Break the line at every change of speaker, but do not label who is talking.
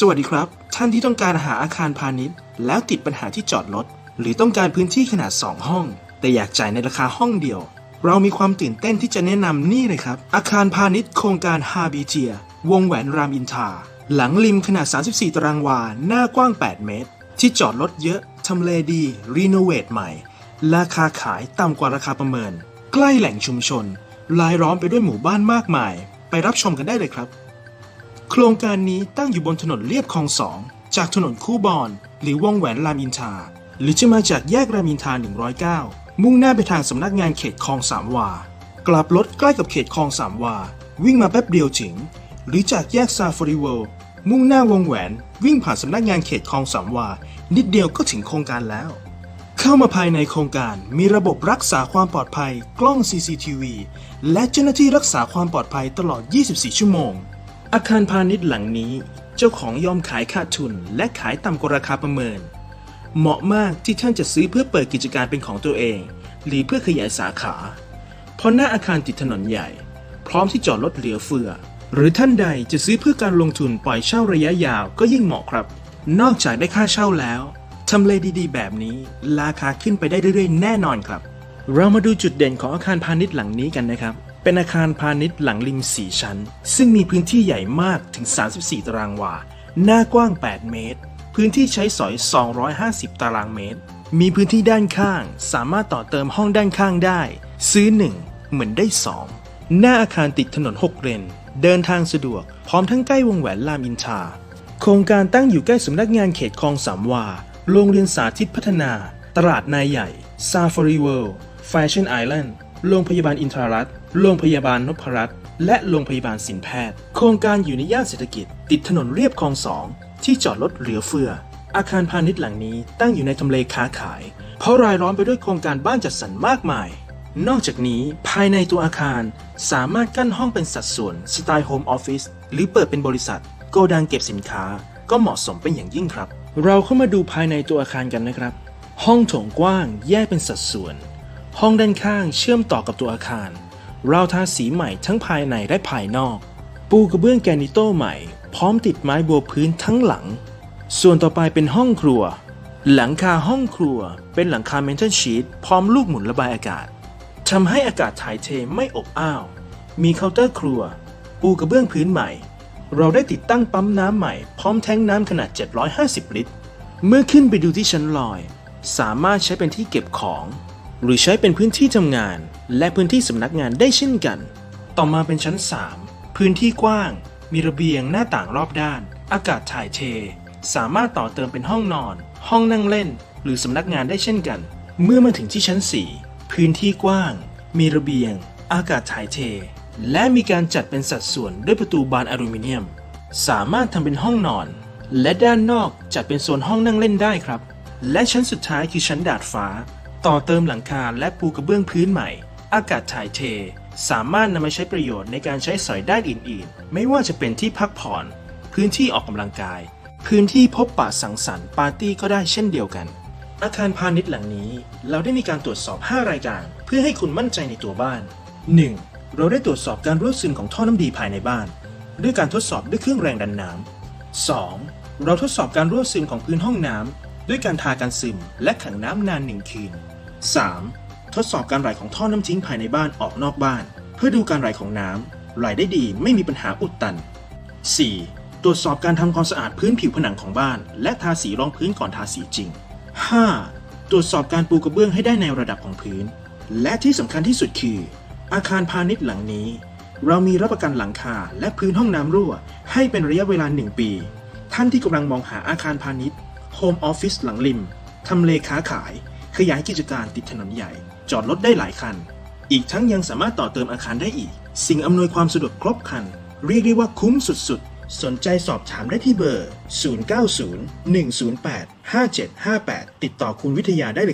สวัสดีครับ ท่านที่ต้องการหาอาคารพาณิชย์ แล้วติดปัญหาที่จอดรถหรือต้องการพื้นที่ขนาด 2 ห้อง แต่อยากจ่ายในราคาห้องเดียว เรามีความตื่นเต้นที่จะแนะนำนี่เลยครับ อาคารพาณิชย์โครงการฮาบีเจีย วงแหวนรามอินทราหลังริมขนาด 34 ตารางวา หน้ากว้าง 8 เมตร ที่จอดรถเยอะทำเลดี รีโนเวทใหม่ ราคาขายต่ำกว่าราคาประเมิน ใกล้แหล่งชุมชน รายล้อมไปด้วยหมู่บ้านมากมาย ไปรับชมกันได้เลยครับ ครงการนี้ตั้งอยู่บนถนนเลียบคลองสองจากถนนคู่บอนหรือวงแหวนรามอินทราหรือจะมาจากแยกรามอินทรา109 มุ่งหน้าไปทางสำนักงานเขตคลองสามวา กลับรถใกล้กับเขตคลองสามวา วิ่งมาแป๊บเดียวถึง หรือจากแยกซาฟารีเวิลด์มุ่งหน้าวงแหวน วิ่งผ่านสำนักงานเขตคลองสามวา นิดเดียวก็ถึงโครงการแล้ว เข้ามาภายในโครงการมีระบบรักษาความปลอดภัย กล้อง CCTV และเจ้าหน้าที่รักษาความปลอดภัยตลอด 24 ชั่วโมง อาคารพาณิชย์หลังนี้ เจ้าของยอมขายขาดทุน และขายต่ำกว่าราคาประเมิน เหมาะมากที่ท่านจะซื้อเพื่อเปิดกิจการเป็นของตัวเอง หรือเพื่อขยายสาขา เพราะหน้าอาคารติดถนนใหญ่ พร้อมที่จอดรถเหลือเฟือ หรือท่านใดจะซื้อเพื่อการลงทุนปล่อยเช่าระยะยาวก็ยิ่งเหมาะครับ นอกจากได้ค่าเช่าแล้วทำเลดีๆ แบบนี้ ราคาขึ้นไปได้เรื่อยๆ แน่นอนครับ เรามาดูจุดเด่นของอาคารพาณิชย์หลังนี้กันนะครับ เป็นอาคารพาณิชย์หลังริม 4 ชั้น ซึ่งมีพื้นที่ใหญ่มากถึง 34 ตารางวา หน้ากว้าง 8 เมตร พื้นที่ใช้สอย 250 ตารางเมตร มีพื้นที่ด้านข้าง สามารถต่อเติมห้องด้านข้างได้ ซื้อ 1 เหมือนได้ 2 หน้าอาคารติดถนน 6 เลน เดินทางสะดวก พร้อมทั้งใกล้วงแหวนรามอินทราโครงการตั้งอยู่ใกล้สำนักงานเขตคลองสามวา โรงเรียนสาธิตพัฒนา ตลาดนายใหญ่ ซาฟารีเวิลด์แฟชั่นไอแลนด์ โรงพยาบาลอินทรารัตน์โรงพยาบาลนพรัตน์และโรงพยาบาลสินแพทย์ โครงการอยู่ในย่านเศรษฐกิจ ติดถนนเรียบคลองสองที่จอดรถเหลือเฟือ อาคารพาณิชย์หลังนี้ตั้งอยู่ในทำเลค้าขาย เพราะรายล้อมไปด้วยโครงการบ้านจัดสรรมากมาย นอกจากนี้ภายในตัวอาคารสามารถกั้นห้องเป็นสัดส่วนสไตล์โฮมออฟฟิศหรือเปิดเป็นบริษัท โกดังเก็บสินค้าก็เหมาะสมเป็นอย่างยิ่งครับ เราเข้ามาดูภายในตัวอาคารกันนะครับ ห้องโถงกว้างแยกเป็นสัดส่วน ห้องด้านข้างเชื่อมต่อกับตัวอาคาร เราทาสีใหม่ทั้งภายในและภายนอก ปูกระเบื้องแกนิโต้ใหม่ พร้อมติดไม้บัวพื้นทั้งหลัง ส่วนต่อไปเป็นห้องครัว หลังคาห้องครัว เป็นหลังคาเมนเทลชีตพร้อมลูกหมุนระบายอากาศทำให้อากาศถ่ายเทไม่อบอ้าว มีเคาน์เตอร์ครัว ปูกระเบื้องพื้นใหม่ เราได้ติดตั้งปั๊มน้ำใหม่พร้อมแท้งน้ำขนาด 750 ลิตร เมื่อขึ้นไปดูที่ชั้นลอย สามารถใช้เป็นที่เก็บของ หรือใช้เป็นพื้นที่ทำงาน และพื้นที่สำนักงานได้เช่นกัน ต่อมาเป็นชั้น 3 พื้นที่กว้าง มีระเบียงหน้าต่างรอบด้าน อากาศถ่ายเท สามารถต่อเติมเป็นห้องนอน ห้องนั่งเล่น หรือสำนักงานได้เช่นกัน เมื่อมาถึงที่ชั้น 4 พื้นที่กว้าง มีระเบียง อากาศถ่ายเท และมีการจัดเป็นสัดส่วนด้วยประตูบานอลูมิเนียม สามารถทำเป็นห้องนอน และด้านนอกจัดเป็นโซนห้องนั่งเล่นได้ครับ และชั้นสุดท้ายคือชั้นดาดฟ้า ต่อเติมหลังคาและปูกระเบื้องพื้นใหม่ อากาศถ่ายเท สามารถนำมาใช้ประโยชน์ในการใช้สอยด้านอื่นๆ ไม่ว่าจะเป็นที่พักผ่อน พื้นที่ออกกำลังกาย พื้นที่พบปะสังสรรค์ปาร์ตี้ก็ได้เช่นเดียวกัน อาคารพาณิชย์หลังนี้ เราได้มีการตรวจสอบ 5 รายการ เพื่อให้คุณมั่นใจในตัวบ้าน 1. เราได้ตรวจสอบการรั่วซึมของท่อน้ำดีภายในบ้าน ด้วยการทดสอบด้วยเครื่องแรงดันน้ำ 2. เราทดสอบการรั่วซึมของพื้นห้องน้ำ ด้วยการทากันซึมและขังน้ำนานหนึ่งคืน 3. ทดสอบการไหลของท่อน้ำทิ้งภายในบ้านออกนอกบ้าน เพื่อดูการไหลของน้ำไหลได้ดีไม่มีปัญหาอุดตัน 4. ตรวจสอบการทำความสะอาดพื้นผิวผนังของบ้าน และทาสีรองพื้นก่อนทาสีจริง 5. ตรวจสอบการปูกระเบื้องให้ได้ในระดับของพื้น และที่สำคัญที่สุดคือ อาคารพาณิชย์หลังนี้ เรามีรับประกันหลังคาและพื้นห้องน้ำรั่ว ให้เป็นระยะเวลา 1 ปี ท่านที่กำลังมองหาอาคารพาณิชย์ โฮมออฟฟิศหลังริม ทำเลค้าขาย ขยายกิจการติดถนนใหญ่ จอดรถได้หลายคัน อีกทั้งยังสามารถต่อเติมอาคารได้อีก สิ่งอำนวยความสะดวกครบครัน เรียกได้ว่าคุ้มสุดๆ สนใจสอบถามได้ที่เบอร์ 0901085758 ติดต่อคุณวิทยาได้เลย